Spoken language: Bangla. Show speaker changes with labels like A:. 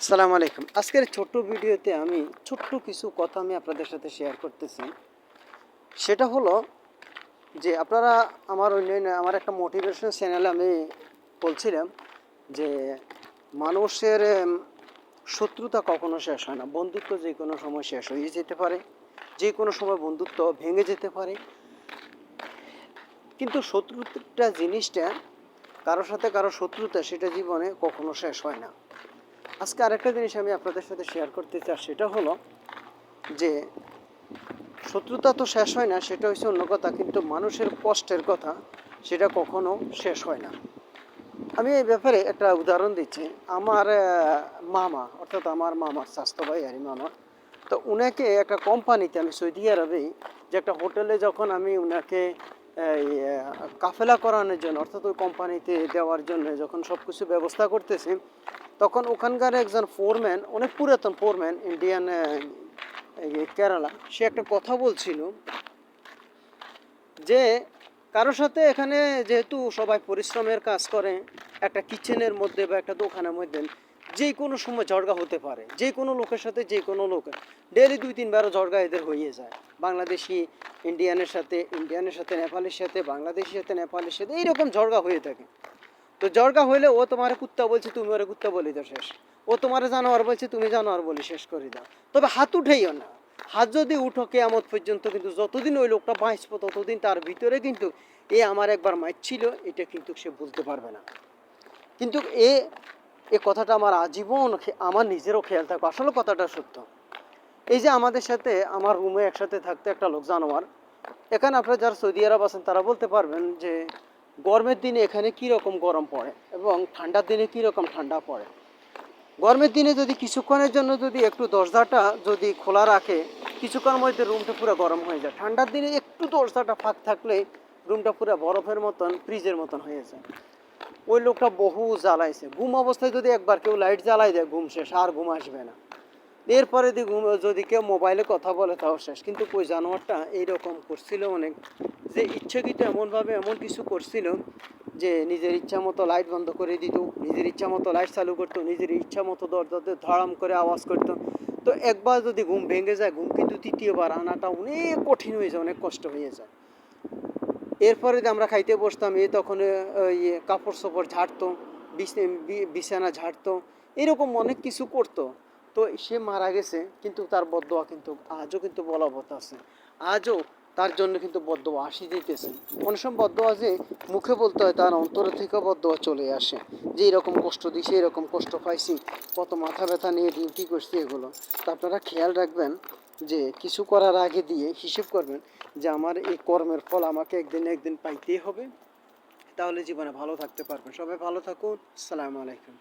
A: সালাম আলাইকুম। আজকের ছোট্ট ভিডিওতে আমি ছোট্ট কিছু কথা আমি আপনাদের সাথে শেয়ার করতেছি। সেটা হলো যে আপনারা আমার অন্যান্য, আমার একটা মোটিভেশন চ্যানেলে আমি বলছিলাম যে মানুষের শত্রুতা কখনো শেষ হয় না। বন্ধুত্ব যে কোনো সময় শেষ হয়ে যেতে পারে। যে কোনো সময় বন্ধুত্ব ভেঙে যেতে পারে। কিন্তু শত্রুতা জিনিসটা কারোর সাথে কারও শত্রুতা, সেটা জীবনে কখনো শেষ হয় না। আজকে আরেকটা জিনিস আমি আপনাদের সাথে শেয়ার করতে চাই সেটা হলো যে শত্রুতা তো শেষ হয় না সেটা হচ্ছে অন্য কথা কিন্তু মানুষের কষ্টের কথা সেটা কখনো শেষ হয় না। আমি এই ব্যাপারে একটা উদাহরণ দিচ্ছি। আমার মামা অর্থাৎ আমার মামার স্বাস্থ্য ভাই আর মামা তো উনাকে একটা কোম্পানিতে আমি সৌদি আরবেই যে একটা হোটেলে যখন আমি এই, কাফেলা করানোর জন্য অর্থাৎ ওই কোম্পানিতে দেওয়ার জন্য যখন সব কিছু ব্যবস্থা করতেছি তখন ওখানকার একজন ফোরম্যান অনেক পুরাতন ফোরম্যান ইন্ডিয়ান কেরালা, সে একটা কথা বলছিল যে কারোর সাথে এখানে যেহেতু সবাই পরিশ্রমের কাজ করে, একটা কিচেনের মধ্যে বা একটা দোকানের মধ্যে যে কোনো সময় ঝড়গা হতে পারে যে কোনো লোকের সাথে যে কোনো লোকের ডেলি দুই তিনবারও ঝড়গা এদের হয়ে যায়। বাংলাদেশি ইন্ডিয়ানের সাথে ইন্ডিয়ানের সাথে নেপালের সাথে বাংলাদেশের সাথে নেপালের সাথে, এইরকম ঝড়গা হয়ে থাকে। তো জর্গা হইলে ও তোমার কুত্তা বলছে, তুমি ওরে কুত্তা বলি দাও শেষ। ও তোমার জানোয়ার বলছে, তুমি জানোয়ার বলি শেষ করে দাও। তবে হাত উঠেইও না। হাত যদি উঠো কেয়ামত পর্যন্ত কিন্তু যতদিন ওই লোকটা বাঁচবো, ততদিন তার ভিতরে কিন্তু এ আমার একবার মাইছিল এটা কিন্তু সে বুঝতে পারবে না। কিন্তু এ এ কথাটা আমার আজীবন আমার নিজেরও খেয়াল থাকবে। আসলে কথাটা সত্য। এই যে আমাদের সাথে, আমার রুমে একসাথে থাকতে একটা লোক জানোয়ার। এখানে আপনারা যারা সৌদি আরব আছেন, তারা বলতে পারবেন যে গরমের দিনে এখানে কি রকম গরম পড়ে এবং ঠান্ডার দিনে কি রকম ঠান্ডা পড়ে? গরমের দিনে যদি কিছুক্ষণের জন্য যদি একটু দরজাটা যদি খোলা রাখে কিছুক্ষণের মধ্যে রুমটা পুরো গরম হয়ে যায়। ঠান্ডার দিনে একটু দরজাটা ফাঁক থাকলে রুমটা পুরো বরফের মতন, ফ্রিজের মতন হয়ে যায়। ওই লোকটা বহু জ্বালাইছে। ঘুম অবস্থায় যদি একবার কেউ লাইট জ্বালাই দেয়, ঘুম শেষ, আর ঘুম আসবে না। এরপরে যদি ঘুম, যদি কেউ মোবাইলে কথা বলে, তাও শেষ। কিন্তু ওই জানোয়ারটা এইরকম করছিল অনেক। যে ইচ্ছাকৃত এমনভাবে এমন কিছু করছিল যে নিজের ইচ্ছা মতো লাইট বন্ধ করে দিত, নিজের ইচ্ছা মতো লাইট চালু করতো, নিজের ইচ্ছা মতো দরজাতে ধড়াম করে আওয়াজ করতো। তো একবার যদি ঘুম ভেঙে যায়, ঘুম কিন্তু তৃতীয়বার আনাটা অনেক কঠিন হয়ে যায়, অনেক কষ্ট হয়ে যায়। এরপরে আমরা খাইতে বসতাম, এ তখন ইয়ে কাপড় চোপড় ঝাড়তো বিছ- বিছানা ঝাড়তো, এরকম অনেক কিছু করতো। তো সে মারা গেছে, কিন্তু তার বদোয়া কিন্তু আজও কিন্তু বলবৎ আছে। আজও তার জন্য কিন্তু বদোয়া আসি দিতেছে। অনেক সময় বদোয়া যে মুখে বলতে হয়, তার অন্তরে থেকে বদোয়া চলে আসে। যে এরকম কষ্ট দিছি, এরকম কষ্ট পাইছি, কত মাথা ব্যথা নিয়ে ডিউটি করছি এগুলো। তো আপনারা খেয়াল রাখবেন যে কিছু করার আগে দিয়ে হিসেব করবেন যে আমার এই কর্মের ফল আমাকে একদিন একদিন পাইতেই হবে। তাহলে জীবনে ভালো থাকতে পারবেন। সবাই ভালো থাকুন। আসসালামু আলাইকুম।